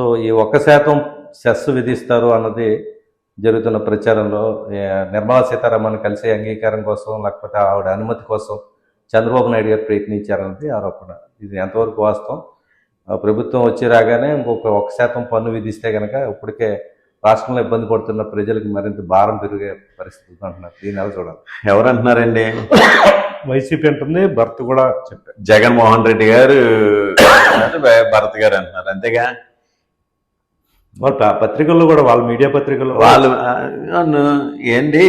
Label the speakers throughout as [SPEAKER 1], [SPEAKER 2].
[SPEAKER 1] So ఈ ఒక్క శాతం సెస్ విధిస్తారు అన్నది జరుగుతున్న ప్రచారంలో నిర్మలా సీతారామన్ కలిసి అంగీకారం కోసం లేకపోతే ఆవిడ అనుమతి కోసం చంద్రబాబు నాయుడు గారు ప్రయత్నించారన్నది ఆరోపణ. ఇది ఎంతవరకు వాస్తవం? ఆ, ప్రభుత్వం వచ్చి రాగానే ఇంకొక ఒక శాతం పన్ను విధిస్తే కనుక ఇప్పటికే రాష్ట్రంలో ఇబ్బంది పడుతున్న ప్రజలకు మరింత భారం పెరిగే పరిస్థితి అంటున్నారు. దీని ఎలా చూడాలి.
[SPEAKER 2] ఎవరు అంటున్నారండి
[SPEAKER 1] వైసీపీ అంటుంది భర్త కూడా చెప్పారు.
[SPEAKER 2] జగన్మోహన్ రెడ్డి గారు భరత్ గారు అంటున్నారు. అంతేగా?
[SPEAKER 1] వాళ్ళ పత్రికల్లో కూడా వాళ్ళ మీడియా పత్రికల్లో
[SPEAKER 2] వాళ్ళు ఏంటి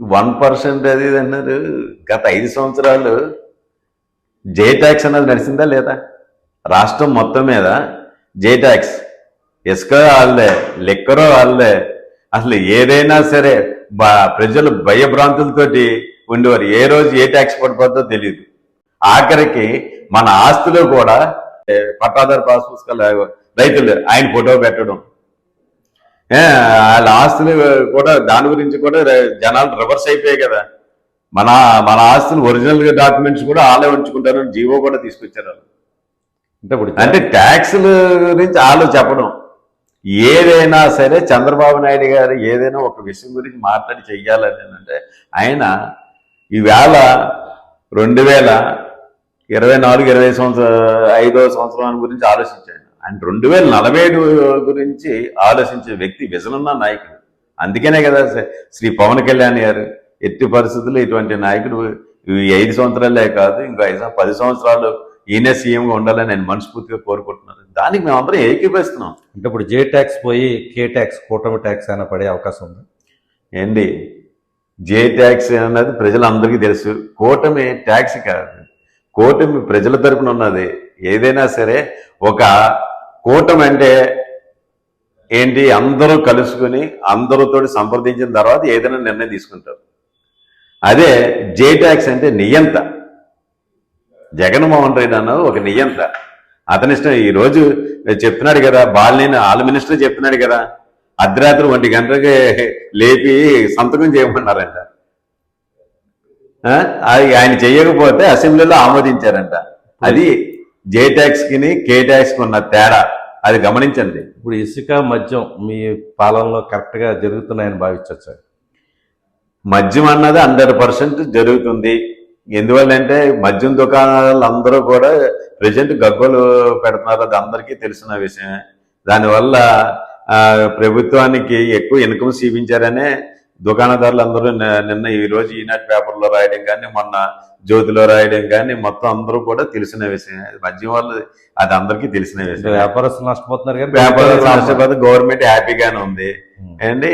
[SPEAKER 2] వన్ పర్సెంట్ అది అన్నారు. గత ఐదు సంవత్సరాలు జే ట్యాక్స్ అన్నది నడిచిందా లేదా? రాష్ట్రం మొత్తం మీద జే ట్యాక్స్ ఇసుక వాళ్ళే లెక్కరో వాళ్ళే అసలు ఏదైనా సరే బా ప్రజలు భయభ్రాంతులతోటి ఉండేవారు. ఏ రోజు ఏ ట్యాక్స్ పడిపోద్దో తెలియదు ఆఖరికి మన ఆస్తులు కూడా పట్టాదారు పాస్ పుస్తకాలు రైతులు ఆయన ఫోటో పెట్టడం. వాళ్ళ ఆస్తులు కూడా దాని గురించి కూడా జనాలు రివర్స్ అయిపోయాయి కదా. మన మన ఆస్తులు ఒరిజినల్ డాక్యుమెంట్స్ కూడా వాళ్ళే ఉంచుకుంటారు జీవో కూడా తీసుకొచ్చారు వాళ్ళు.
[SPEAKER 1] అంటే ఇప్పుడు
[SPEAKER 2] అంటే ట్యాక్స్ల గురించి వాళ్ళు చెప్పడం. ఏదైనా సరే చంద్రబాబు నాయుడు గారు ఏదైనా ఒక విషయం గురించి మాట్లాడి చెయ్యాలని అంటే ఆయన ఈవేళ రెండు వేల ఇరవై నాలుగు ఇరవై సంవత్సర ఐదో సంవత్సరం గురించి ఆలోచించాడు. ఆయన రెండు వేల నలభై ఏడు గురించి ఆలోచించే వ్యక్తి విజన్ ఉన్న నాయకుడు. అందుకనే కదా శ్రీ పవన్ కళ్యాణ్ గారు ఎట్టి పరిస్థితుల్లో ఇటువంటి నాయకుడు ఈ ఐదు సంవత్సరాలే కాదు ఇంకా ఐదు పది సంవత్సరాలు ఈయనే సీఎంగా ఉండాలని నేను మనస్ఫూర్తిగా కోరుకుంటున్నాను. దానికి మేమందరం ఏకీపిస్తున్నాం
[SPEAKER 1] అంటే ఇప్పుడు జే ట్యాక్స్ పోయి కే ట్యాక్స్ కూటమి ట్యాక్స్ అయినా పడే అవకాశం ఉంది?
[SPEAKER 2] ఏంటి జే ట్యాక్స్ అన్నది ప్రజలందరికీ తెలుసు. కూటమి ట్యాక్స్ కాదు. కూటమి ప్రజల తరపున ఉన్నది. ఏదైనా సరే ఒక కూటమి అంటే ఏంటి? అందరూ కలుసుకుని అందరితో సంప్రదించిన తర్వాత ఏదైనా నిర్ణయం తీసుకుంటారు. అదే జే ట్యాక్స్ అంటే నియంత. జగన్మోహన్ రెడ్డి అన్నది ఒక నియంత. అతని ఇష్టం ఈరోజు చెప్తున్నాడు కదా బాలినేని ఆల్ మినిస్టర్ చెప్తున్నాడు కదా అర్ధరాత్రి ఒంటి గంటలకి లేపి సంతకం చేయమన్నారంట. అది ఆయన చేయకపోతే అసెంబ్లీలో ఆమోదించారంట. అది జే ట్యాక్స్కి కే ట్యాక్స్కి ఉన్న తేడా. అది గమనించండి.
[SPEAKER 1] ఇప్పుడు ఇసుక మద్యం మీ పాలనలో కరెక్ట్గా జరుగుతున్నాయని భావించవచ్చు
[SPEAKER 2] మద్యం అన్నది హండ్రెడ్ పర్సెంట్ జరుగుతుంది. ఎందువల్లంటే మద్యం దుకాణాలు అందరూ కూడా ప్రజెంట్ గగ్గోలు పెడుతున్నారు. అది అందరికీ తెలిసిన విషయమే. దానివల్ల ప్రభుత్వానికి ఎక్కువ ఇన్కమ్ చూపించారనే దుకాణదారులు అందరూ నిన్న ఈ రోజు ఈనాటి పేపర్లో రాయడం కానీ మొన్న జ్యోతిలో రాయడం కానీ మొత్తం అందరూ కూడా తెలిసిన విషయం. మద్యం వల్ల అది అందరికీ తెలిసిన విషయం.
[SPEAKER 1] వ్యాపారస్తులు నష్టపోతున్నారు కానీ
[SPEAKER 2] వ్యాపార
[SPEAKER 1] ప్రభుత్వాలు
[SPEAKER 2] రాష్ట్రపతి గవర్నమెంట్ హ్యాపీగానే ఉంది. అండి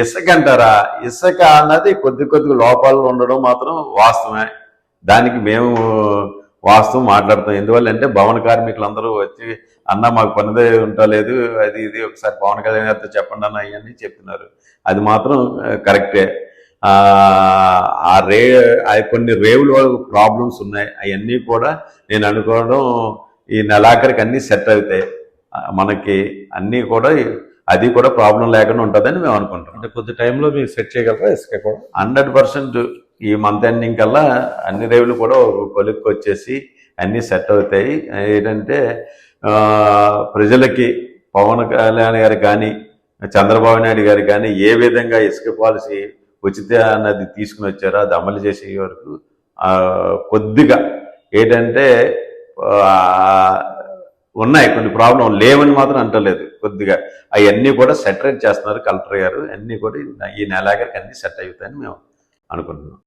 [SPEAKER 2] ఇసుక అంటారా? ఇసుక అన్నది కొద్ది కొద్ది లోపాలు ఉండడం మాత్రం వాస్తవమే. దానికి మేము వాస్తవం మాట్లాడతాం. ఎందువల్ల అంటే భవన కార్మికులు అందరూ వచ్చి అన్న మాకు పనిదే ఉండలేదు అది ఇది ఒకసారి పవన్ కళ్యాణ్ గారితో చెప్పండి అన్న అవన్నీ చెప్తున్నారు అది మాత్రం కరెక్టే ఆ, రే కొన్ని రేవులు ప్రాబ్లమ్స్ ఉన్నాయి. అవన్నీ కూడా నేను అనుకోవడం ఈ నెలాఖరికి అన్నీ సెట్ అవుతాయి. మనకి అన్నీ కూడా అది కూడా ప్రాబ్లం లేకుండా ఉంటుందని మేము అనుకుంటున్నాం.
[SPEAKER 1] అంటే కొద్ది టైంలో మీరు సెట్ చేయగలరా ఇసుక కూడా
[SPEAKER 2] హండ్రెడ్ పర్సెంట్ ఈ మంత్ ఎండింగ్ కల్లా అన్ని రేవులు కూడా కొలిక్కి వచ్చేసి అన్నీ సెట్ అవుతాయి. ఏంటంటే ప్రజలకి పవన్ కళ్యాణ్ గారు కానీ చంద్రబాబు నాయుడు గారు కానీ ఏ విధంగా ఇసుక పాలసీ ఉచిత అన్నది తీసుకుని వచ్చారో అది అమలు చేసే వరకు కొద్దిగా ఏంటంటే ఉన్నాయి కొన్ని ప్రాబ్లం లేవని మాత్రం అంటలేదు కొద్దిగా. అవన్నీ కూడా సెటరేట్ చేస్తున్నారు కలెక్టర్ గారు. అన్నీ కూడా ఈ నెలాఖరికి అన్నీ సెట్ అవుతాయని మేము అనుకుంటున్నాం.